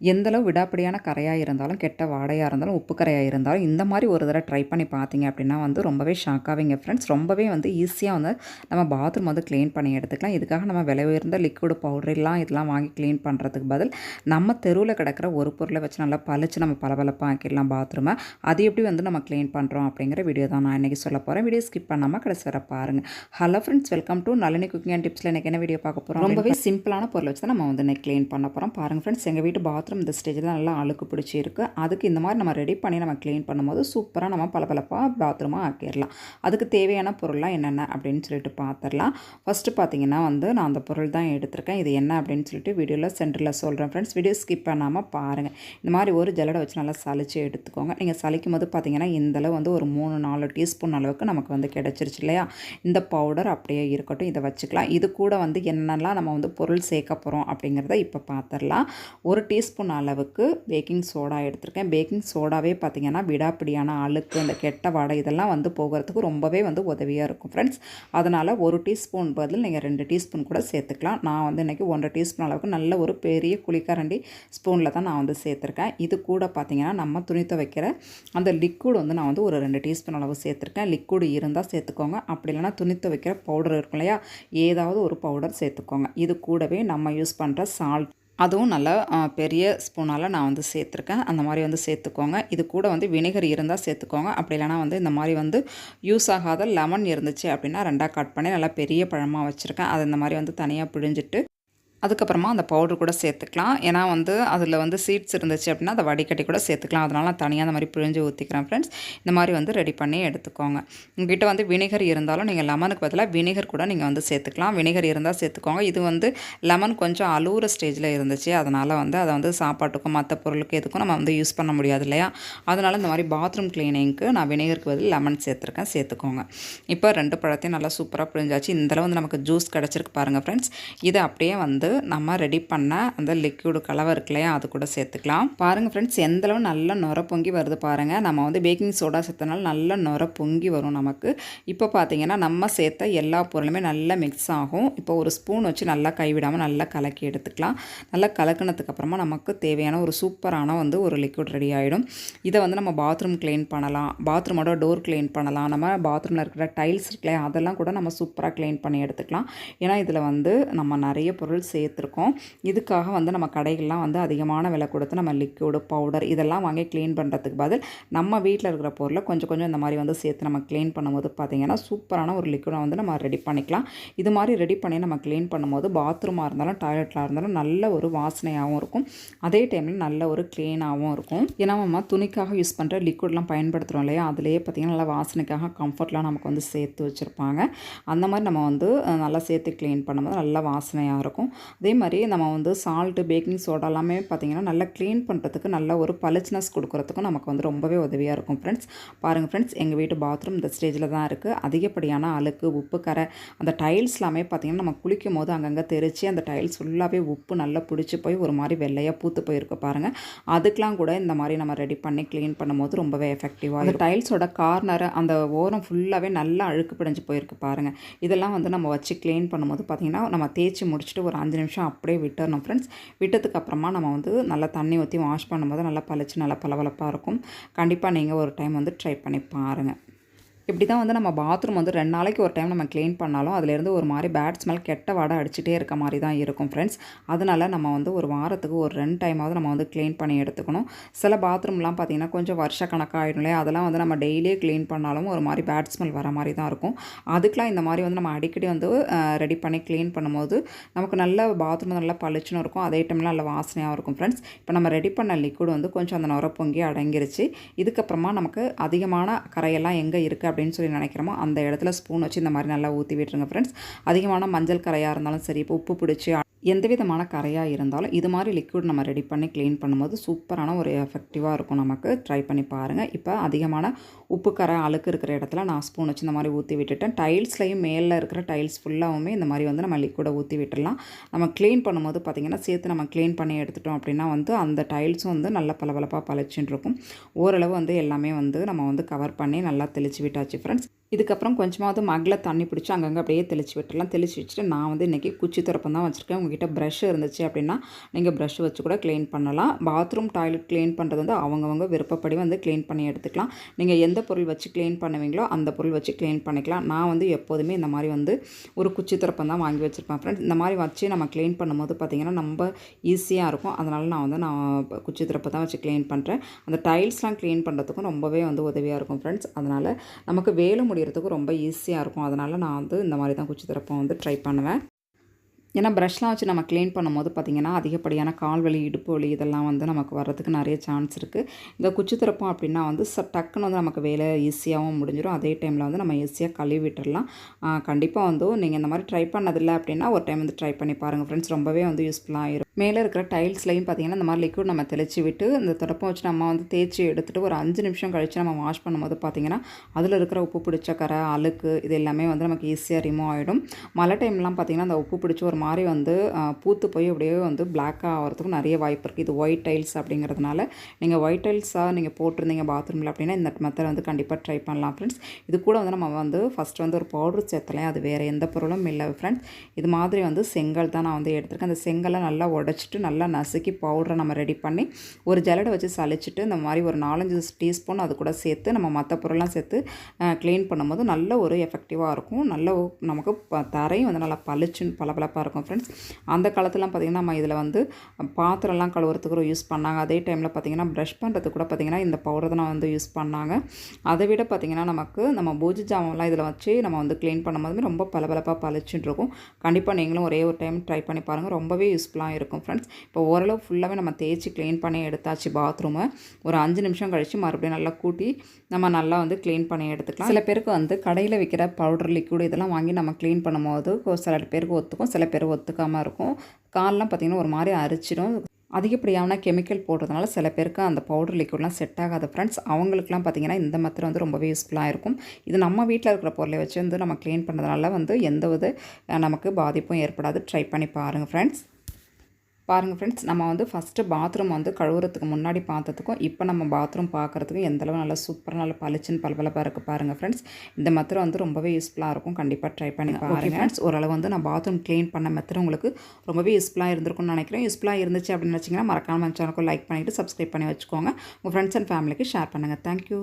எந்தளவு விடாப்பிடியான கரையாக இருந்தாலும் கெட்ட வாடையாக இருந்தாலும் உப்பு கரையாக இருந்தாலும் இந்த மாதிரி ஒரு தடவை ட்ரை பண்ணி பார்த்தீங்க அப்படின்னா வந்து ரொம்பவே ஷாக்காவிங்க ஃப்ரெண்ட்ஸ் ரொம்பவே வந்து ஈஸியாக வந்து நம்ம பாத்ரூம் வந்து க்ளீன் பண்ணி எடுத்துக்கலாம். இதுக்காக நம்ம விலை உயர்ந்த லிக்விட் பவுடர்லாம் இதெல்லாம் வாங்கி க்ளீன் பண்ணுறதுக்கு பதில் நம்ம தெருவில் கிடக்கிற ஒரு பொருளை வச்சு நல்லா பழிச்சு நம்ம பளபளப்பாக ஆக்கிடலாம் பாத்ரூமை அது எப்படி வந்து நம்ம க்ளீன் பண்ணுறோம் அப்படிங்கிற வீடியோ தான் நான் இன்றைக்கி சொல்ல போகிறேன் வீடியோ ஸ்கிப் பண்ணாமல் கடைசி வர பாருங்கள் hello friends welcome to Nalini cooking and டிப்ஸில் எனக்கு என்ன வீடியோ பார்க்க போகிறோம் ரொம்பவே சிம்பிளான பொருளை வச்சு தான் நம்ம வந்து இன்னைக்கு க்ளீன் பண்ண போகிறோம் பாருங்கள் ஃப்ரெண்ட்ஸ் எங்கள் வீட்டு பாத்ரூம் இந்த ஸ்டேஜில் நல்லா அழுக்கு பிடிச்சிருக்கு. அதுக்கு இந்த மாதிரி நம்ம ரெடி பண்ணி நம்ம க்ளீன் பண்ணும்போது சூப்பராக நம்ம பளபளப்பாக பாத்ரூமாக ஆக்கிடலாம் அதுக்கு தேவையான பொருள்லாம் என்னென்ன அப்படின்னு சொல்லிட்டு பார்த்துடலாம் ஃபஸ்ட்டு பார்த்தீங்கன்னா வந்து நான் அந்த பொருள் தான் எடுத்திருக்கேன். இது என்ன அப்படின்னு சொல்லிட்டு வீடியோவில் சென்டரில் சொல்கிறேன் ஃப்ரெண்ட்ஸ் வீடியோ ஸ்கிப் பண்ணாமல் பாருங்கள் இந்த மாதிரி ஒரு ஜல்லடை வச்சு நல்லா சளிச்சு எடுத்துக்கோங்க. நீங்கள் சலிக்கும் போது பார்த்தீங்கன்னா இந்தளவு வந்து ஒரு மூணு நாலு டீஸ்பூன் அளவுக்கு நமக்கு வந்து கிடச்சிருச்சு இல்லையா? இந்த பவுடர் அப்படியே இருக்கட்டும். இதை வச்சுக்கலாம். இது கூட வந்து என்னென்னலாம் நம்ம வந்து பொருள் சேர்க்க போகிறோம் அப்படிங்கிறத இப்போ பார்த்துடலாம் ஒரு டீஸ்பூன் அளவுக்கு பேக்கிங் சோடா எடுத்திருக்கேன். பேக்கிங் சோடாவே பார்த்திங்கன்னா விடாப்பிடியான அழுக்கு இந்த கெட்ட வாடை இதெல்லாம் வந்து போகிறதுக்கு ரொம்பவே வந்து உதவியாக இருக்கும் ஃப்ரெண்ட்ஸ் அதனால் ஒரு டீஸ்பூன் பதில் நீங்கள் ரெண்டு டீஸ்பூன் கூட சேர்த்துக்கலாம். நான் வந்து இன்றைக்கி ஒன்றரை டீஸ்பூன் அளவுக்கு நல்ல ஒரு பெரிய குளிக்கரண்டி ஸ்பூனில் தான் நான் வந்து சேர்த்துருக்கேன். இது கூட பார்த்தீங்கன்னா நம்ம துணி துவைக்கிற அந்த லிக்விட் வந்து நான் வந்து ஒரு ரெண்டு டீஸ்பூன் அளவு சேர்த்துருக்கேன். லிக்விட் இருந்தால் சேர்த்துக்கோங்க. அப்படி இல்லைனா துணி துவைக்கிற பவுடர் இருக்கும் இல்லையா? ஏதாவது ஒரு பவுடர் சேர்த்துக்கோங்க. இது கூடவே நம்ம யூஸ் பண்ணுற சால்ட் அதுவும் நல்லா பெரிய ஸ்பூனால் நான் வந்து சேர்த்துருக்கேன். அந்த மாதிரி வந்து சேர்த்துக்கோங்க. இது கூட வந்து வினிகர் இருந்தால் சேர்த்துக்கோங்க. அப்படி இல்லைனா வந்து இந்த மாதிரி வந்து யூஸ் ஆகாத லெமன் இருந்துச்சு அப்படின்னா ரெண்டாக கட் பண்ணி நல்லா பெரிய பழமாக வச்சுருக்கேன். அது இந்த மாதிரி வந்து தனியாக பிழிஞ்சிட்டு அதுக்கப்புறமா அந்த பவுடர் கூட சேர்த்துக்கலாம். ஏன்னா வந்து அதில் வந்து சீட்ஸ் இருந்துச்சு அப்படின்னா அதை வடிகட்டி கூட சேர்த்துக்கலாம். அதனால் நான் தனியாக அந்த மாதிரி பிழிஞ்சு ஊற்றிக்கிறேன் ஃப்ரெண்ட்ஸ் இந்த மாதிரி வந்து ரெடி பண்ணி எடுத்துக்கோங்க. உங்ககிட்ட வந்து வினிகர் இருந்தாலும் நீங்கள் லெமனுக்கு பதிலாக வினிகர் கூட நீங்கள் வந்து சேர்த்துக்கலாம். வினிகர் இருந்தால் சேர்த்துக்கோங்க. இது வந்து லெமன் கொஞ்சம் அழுகுற ஸ்டேஜில் இருந்துச்சு. அதனால் வந்து அதை வந்து சாப்பாட்டுக்கும் மற்ற பொருளுக்கு எதுக்கும் நம்ம வந்து யூஸ் பண்ண முடியாது இல்லையா? அதனால் இந்த மாதிரி பாத்ரூம் க்ளீனிங்க்கு நான் வினிகருக்கு பதில் லெமன் சேர்த்துருக்கேன். சேர்த்துக்கோங்க. இப்போ ரெண்டு பழத்தையும் நல்லா சூப்பராக பிழிஞ்சாச்சு. இந்தளவு வந்து நமக்கு ஜூஸ் கிடச்சிருக்கு பாருங்கள் ஃப்ரெண்ட்ஸ் இதை அப்படியே வந்து நம்ம ரெடி பண்ண அந்த லிக்விடு கலவை இருக்கு இல்லையா அது கூட சேர்த்துக்கலாம். பாருங்கள் ஃப்ரெண்ட்ஸ் எந்தளவு நல்லா நுர பொங்கி வருது பாருங்கள் நம்ம வந்து பேக்கிங் சோடா சேர்த்தனால நல்லா நுர பொங்கி வரும் நமக்கு. இப்போ பார்த்தீங்கன்னா நம்ம சேர்த்த எல்லா பொருளுமே நல்லா மிக்ஸ் ஆகும். இப்போ ஒரு ஸ்பூன் வச்சு நல்லா கைவிடாமல் நல்லா கலக்கி எடுத்துக்கலாம். நல்லா கலக்கினதுக்கப்புறமா நமக்கு தேவையான ஒரு சூப்பரான வந்து ஒரு லிக்விட் ரெடி ஆகிடும் இதை வந்து நம்ம பாத்ரூம் க்ளீன் பண்ணலாம். பாத்ரூமோட டோர் க்ளீன் பண்ணலாம். நம்ம பாத்ரூமில் இருக்கிற டைல்ஸ் இருக்குல்லையா அதெல்லாம் கூட நம்ம சூப்பராக க்ளீன் பண்ணி எடுத்துக்கலாம். ஏன்னா இதில் வந்து நம்ம நிறைய பொருள் சேர்த்துருக்கோம். இதுக்காக வந்து நம்ம கடைகள்லாம் வந்து அதிகமான விலை கொடுத்து நம்ம லிக்விடு பவுடர் இதெல்லாம் வாங்கி க்ளீன் பண்ணுறதுக்கு பதில் நம்ம வீட்டில் இருக்கிற பொருளை கொஞ்சம் கொஞ்சம் இந்த மாதிரி வந்து சேர்த்து நம்ம க்ளீன் பண்ணும்போது பார்த்திங்கன்னா சூப்பரான ஒரு லிக்விடை வந்து நம்ம ரெடி பண்ணிக்கலாம். இது மாதிரி ரெடி பண்ணி நம்ம க்ளீன் பண்ணும்போது பாத்ரூமாக இருந்தாலும் டாய்லெட்டாக இருந்தாலும் நல்ல ஒரு வாசனையாகவும் இருக்கும். அதே டைமில் நல்ல ஒரு க்ளீனாகவும் இருக்கும். ஏன்னா நம்ம துணிக்காக யூஸ் பண்ணுற லிக்விட்லாம் பயன்படுத்துகிறோம் இல்லையா? அதுலேயே பார்த்திங்கன்னா நல்லா வாசனைக்காக கம்ஃபர்ட்லாம் நமக்கு வந்து சேர்த்து வச்சுருப்பாங்க. அந்த மாதிரி நம்ம வந்து நல்லா சேர்த்து க்ளீன் பண்ணும்போது நல்லா வாசனையாக இருக்கும். அதே மாதிரி நம்ம வந்து சால்ட்டு பேக்கிங் சோடா எல்லாமே பார்த்திங்கன்னா நல்லா க்ளீன் பண்ணுறதுக்கு நல்ல ஒரு பளிச்சினஸ் கொடுக்குறதுக்கும் நமக்கு வந்து ரொம்பவே உதவியாக இருக்கும் ஃப்ரெண்ட்ஸ் பாருங்கள் ஃப்ரெண்ட்ஸ் எங்கள் வீட்டு பாத்ரூம் இந்த ஸ்டேஜில் தான் இருக்குது அதிகப்படியான அழுக்கு உப்பு கரை அந்த டைல்ஸ் எல்லாமே பார்த்திங்கன்னா நம்ம குளிக்கும் போது அங்கங்கே தெரித்து அந்த டைல்ஸ் ஃபுல்லாகவே உப்பு நல்லா பிடிச்சி போய் ஒரு மாதிரி வெள்ளையாக பூத்து போயிருக்கு பாருங்கள் அதுக்கெலாம் கூட இந்த மாதிரி நம்ம ரெடி பண்ணி க்ளீன் பண்ணும்போது ரொம்பவே எஃபெக்டிவாக அந்த டைல்ஸோட கார்னர் அந்த ஓரம் ஃபுல்லாகவே நல்லா அழுக்கு பிடிஞ்சு போயிருக்கு பாருங்கள் இதெல்லாம் வந்து நம்ம வச்சு க்ளீன் பண்ணும்போது பார்த்திங்கன்னா நம்ம தேய்ச்சி முடிச்சுட்டு ஒரு அஞ்சு நிமிஷம் அப்படியே விட்டுறணும் ஃப்ரெண்ட்ஸ் விட்டதுக்கு அப்புறமா நம்ம வந்து நல்லா தண்ணி ஊற்றி வாஷ் பண்ணும்போது நல்லா பளிச்சு நல்லா பளபளப்பாக இருக்கும். கண்டிப்பாக நீங்கள் ஒரு டைம் வந்து ட்ரை பண்ணி பாருங்கள் இப்படி தான் வந்து நம்ம பாத்ரூம் வந்து ரெண்டு நாளைக்கு ஒரு டைம் நம்ம க்ளீன் பண்ணாலும் அதுலேருந்து ஒரு மாதிரி பேட் ஸ்மெல் கெட்ட வாடை அடிச்சுட்டே இருக்க மாதிரி தான் இருக்கும் ஃப்ரெண்ட்ஸ் அதனால் நம்ம வந்து ஒரு வாரத்துக்கு ஒரு ரெண்டு டைமாவது நம்ம வந்து க்ளீன் பண்ணி எடுத்துக்கணும். சில பாத்ரூம்லாம் பார்த்திங்கன்னா கொஞ்சம் வருஷ கணக்காகிடும் இல்லையா? அதெல்லாம் வந்து நம்ம டெய்லியே க்ளீன் பண்ணாலும் ஒரு மாதிரி பேட் ஸ்மெல் வர மாதிரி தான் இருக்கும். அதுக்கெலாம் இந்த மாதிரி வந்து நம்ம அடிக்கடி வந்து ரெடி பண்ணி க்ளீன் பண்ணும்போது நமக்கு நல்ல பாத்ரூம் நல்லா பளிச்சுன்னு இருக்கும். அதே டைமில் நல்ல வாசனையாகவும் இருக்கும் ஃப்ரெண்ட்ஸ் இப்போ நம்ம ரெடி பண்ண லிக்விட் வந்து கொஞ்சம் அந்த நுர பொங்கி அடங்கிருச்சு. இதுக்கப்புறமா நமக்கு அதிகமான கரையெல்லாம் எங்கே இருக்குது அப்படின்னு சொல்லி நினைக்கிறோமோ அந்த இடத்துல ஸ்பூன் வச்சு இந்த மாதிரி நல்லா ஊற்றி விட்டுருங்க ஃப்ரெண்ட்ஸ் அதிகமான மஞ்சள் கரையாக இருந்தாலும் சரி இப்போ உப்பு பிடிச்சி எந்த விதமான கரையாக இருந்தாலும் இது மாதிரி லிக்விட் நம்ம ரெடி பண்ணி க்ளீன் பண்ணும்போது சூப்பரான ஒரு எஃபெக்டிவாக இருக்கும் நமக்கு. ட்ரை பண்ணி பாருங்கள் இப்போ அதிகமான உப்பு கரை அழுக்கு இருக்கிற இடத்துல நான் ஸ்பூன் வச்சு இந்த மாதிரி ஊற்றி விட்டுட்டேன். டைல்ஸ்லையும் மேலே இருக்கிற டைல்ஸ் ஃபுல்லாகவுமே இந்த மாதிரி வந்து நம்ம லிக்விடை ஊற்றி விட்டுடலாம். நம்ம க்ளீன் பண்ணும்போது பார்த்திங்கன்னா சேர்த்து நம்ம க்ளீன் பண்ணி எடுத்துட்டோம் அப்படின்னா வந்து அந்த டைல்ஸும் வந்து நல்லா பளபளப்பாக பளிச்சுன்னு இருக்கும். ஓரளவு வந்து எல்லாமே வந்து நம்ம வந்து கவர் பண்ணி நல்லா தெளிச்சு விட்டாச்சு ஃப்ரெண்ட்ஸ் இதுக்கப்புறம் கொஞ்சமாவது மகில் தண்ணி பிடிச்சி அங்கங்கே அப்படியே தெளித்து விட்டுடலாம். தெளித்து வச்சுட்டு நான் வந்து இன்றைக்கி குச்சி திறப்பம் தான் வச்சுருக்கேன். உங்ககிட்ட ப்ரஷ் இருந்துச்சு அப்படின்னா நீங்கள் ப்ரஷ் வச்சு கூட க்ளீன் பண்ணலாம். பாத்ரூம் டாய்லெட் க்ளீன் பண்ணுறது வந்து அவங்கவுங்க விருப்பப்படி வந்து க்ளீன் பண்ணி எடுத்துக்கலாம். நீங்கள் எந்த பொருள் வச்சு க்ளீன் பண்ணுவீங்களோ அந்த பொருள் வச்சு க்ளீன் பண்ணிக்கலாம். நான் வந்து எப்போதுமே இந்த மாதிரி வந்து ஒரு குச்சி திறப்பம் தான் வாங்கி வச்சுருப்பேன் ஃப்ரெண்ட்ஸ் இந்த மாதிரி வச்சு நம்ம க்ளீன் பண்ணும்போது பார்த்திங்கன்னா ரொம்ப ஈஸியாக இருக்கும். அதனால் நான் வந்து நான் குச்சி திறப்பை தான் வச்சு க்ளீன் பண்ணுறேன் அந்த டைல்ஸ்லாம் க்ளீன் பண்ணுறதுக்கும் ரொம்பவே வந்து உதவியாக இருக்கும் ஃப்ரெண்ட்ஸ் அதனால் நமக்கு வேலை முடியறதுக்கு ரொம்ப ஈஸியாக இருக்கும். அதனால் நான் வந்து இந்த மாதிரி தான் குச்சி திறப்பம் வந்து ட்ரை பண்ணுவேன். ஏன்னா ப்ரஷ்லாம் வச்சு நம்ம க்ளீன் பண்ணும்போது பார்த்திங்கன்னா அதிகப்படியான கால் வலி இடுப்பு வலி இதெல்லாம் வந்து நமக்கு வர்றதுக்கு நிறைய சான்ஸ் இருக்குது இந்த குச்சி திறப்போம் அப்படின்னா வந்து ச டக்குன்னு வந்து நமக்கு வேலை ஈஸியாகவும் முடிஞ்சிடும் அதே டைமில் வந்து நம்ம ஈஸியாக கழுவி விட்டுடலாம் கண்டிப்பாக வந்து நீங்கள் இந்த மாதிரி ட்ரை பண்ணதில்லை அப்படின்னா ஒரு டைம் வந்து ட்ரை பண்ணி பாருங்கள் ஃப்ரெண்ட்ஸ் ரொம்பவே வந்து யூஸ்ஃபுல்லாக இருக்கும். மேலே இருக்கிற டைல்ஸ்லையும் பார்த்திங்கன்னா இந்த மாதிரி லிக்விட் நம்ம தெளித்து விட்டு இந்த தொடப்பம் வச்சு நம்ம வந்து தேய்ச்சி எடுத்துகிட்டு ஒரு அஞ்சு நிமிஷம் கழித்து நம்ம வாஷ் பண்ணும்போது பார்த்திங்கன்னா அதில் இருக்கிற உப்பு பிடிச்ச கரை அழுக்கு இது எல்லாமே வந்து நமக்கு ஈஸியாக ரிமூவ் ஆகிடும் மழை டைம்லாம் பார்த்திங்கன்னா அந்த உப்பு பிடிச்சி ஒரு மாதிரி வந்து பூத்து போய் அப்படியே வந்து பிளாக்காக ஆகிறதுக்கும் நிறைய வாய்ப்பு இருக்குது இது ஒயிட் டைல்ஸ் அப்படிங்கிறதுனால நீங்கள் ஒயிட் டைல்ஸாக நீங்கள் போட்டிருந்தீங்க பாத்ரூமில் அப்படின்னா இந்த மெத்தட் வந்து கண்டிப்பாக ட்ரை பண்ணலாம் ஃப்ரெண்ட்ஸ் இது கூட வந்து நம்ம வந்து ஃபஸ்ட்டு வந்து ஒரு பவுடர் சேர்த்தலையும் அது வேறு எந்த பொருளும் இல்லை ஃப்ரெண்ட்ஸ் இது மாதிரி வந்து செங்கல் தான் நான் வந்து எடுத்திருக்கேன். அந்த செங்கலை நல்லா உடச்சிட்டு நல்லா நசுக்கி பவுடரை நம்ம ரெடி பண்ணி ஒரு ஜலடை வச்சு சளிச்சிட்டு இந்த மாதிரி ஒரு நாலஞ்சு டீஸ்பூன் அது கூட சேர்த்து நம்ம மற்ற பொருள்லாம் சேர்த்து க்ளீன் பண்ணும்போது நல்ல ஒரு எஃபெக்டிவாக இருக்கும். நல்ல நமக்கு தரையும் வந்து நல்லா பளிச்சுன்னு பளபளப்பாக இருக்கும் ஃப்ரெண்ட்ஸ் அந்த காலத்துலாம் பார்த்திங்கன்னா நம்ம இதில் வந்து பாத்திரம்லாம் கழுவுறதுக்கு யூஸ் பண்ணாங்க. அதே டைமில் பார்த்திங்கன்னா ப்ரஷ் பண்ணுறதுக்கு கூட பார்த்திங்கன்னா இந்த பவுடர் தான் வந்து யூஸ் பண்ணாங்க. அதை விட பார்த்திங்கன்னா நமக்கு நம்ம பூஜை ஜாமெல்லாம் இதில் வச்சு நம்ம வந்து க்ளீன் பண்ணும்போது ரொம்ப பளபளப்பாக பளிச்சுன்னு இருக்கும் கண்டிப்பாக நீங்களும் ஒரே ஒரு டைம் ட்ரை பண்ணி பாருங்கள் ரொம்பவே யூஸ்ஃபுல்லாக இருக்கும். ஃப்ரெண்ட்ஸ் இப்போ ஓரளவு ஃபுல்லாகவே நம்ம தேய்ச்சி க்ளீன் பண்ணி எடுத்தாச்சு பாத்ரூமை ஒரு அஞ்சு நிமிஷம் கழித்து மறுபடியும் நல்லா கூட்டி நம்ம நல்லா வந்து க்ளீன் பண்ணி எடுத்துக்கலாம். சில பேருக்கு வந்து கடையில் விற்கிற பவுடர் லிக்விட் இதெல்லாம் வாங்கி நம்ம க்ளீன் பண்ணும்போது சில பேருக்கு ஒத்துக்கும் சில பேர் ஒத்துக்காமல் இருக்கும். கால்லாம் பார்த்திங்கன்னா ஒரு மாதிரி அரிச்சிடும். அதிகப்படியான கெமிக்கல் போடுறதுனால சில பேருக்கு அந்த பவுடர் லிக்விட்லாம் செட் ஆகாது ஃப்ரெண்ட்ஸ் அவங்களுக்குலாம் பார்த்திங்கன்னா இந்த மாத்திரம் வந்து ரொம்பவே யூஸ்ஃபுல்லாக இருக்கும். இது நம்ம வீட்டில் இருக்கிற பொருளை வச்சு வந்து நம்ம க்ளீன் பண்ணுறதுனால வந்து எந்த வித நமக்கு பாதிப்பும் ஏற்படாது. ட்ரை பண்ணி பாருங்கள் ஃப்ரெண்ட்ஸ் பாருங்கள் ஃப்ரெண்ட்ஸ் நம்ம வந்து ஃபஸ்ட்டு பாத்ரூம் வந்து கழுவுறதுக்கு முன்னாடி பார்த்ததுக்கும் இப்போ நம்ம பாத்ரூம் பார்க்குறதுக்கும் எந்தளவு நல்லா சூப்பராக நல்லா பளிச்சுன்னு பளபளப்பாக இருக்குது பாருங்கள் ஃப்ரெண்ட்ஸ் இந்த மெத்தட் வந்து ரொம்பவே யூஸ்ஃபுல்லாக இருக்கும். கண்டிப்பாக ட்ரை பண்ணி பாருங்கள் ஃப்ரெண்ட்ஸ் ஓரளவு வந்து நான் பாத்ரூம் க்ளீன் பண்ண மெத்தட் உங்களுக்கு ரொம்பவே யூஸ்ஃபுல்லாக இருந்திருக்கும்னு நினைக்கிறேன். யூஸ்ஃபுல்லாக இருந்துச்சு அப்படின்னு வச்சிங்கன்னா மறக்காமல் சேனலுக்கு லைக் பண்ணிவிட்டு சப்ஸ்கிரைப் பண்ணி வச்சுக்கோங்க. உங்கள் ஃப்ரெண்ட்ஸ் அண்ட் ஃபேமிலிக்கு ஷேர் பண்ணுங்கள் தேங்க்யூ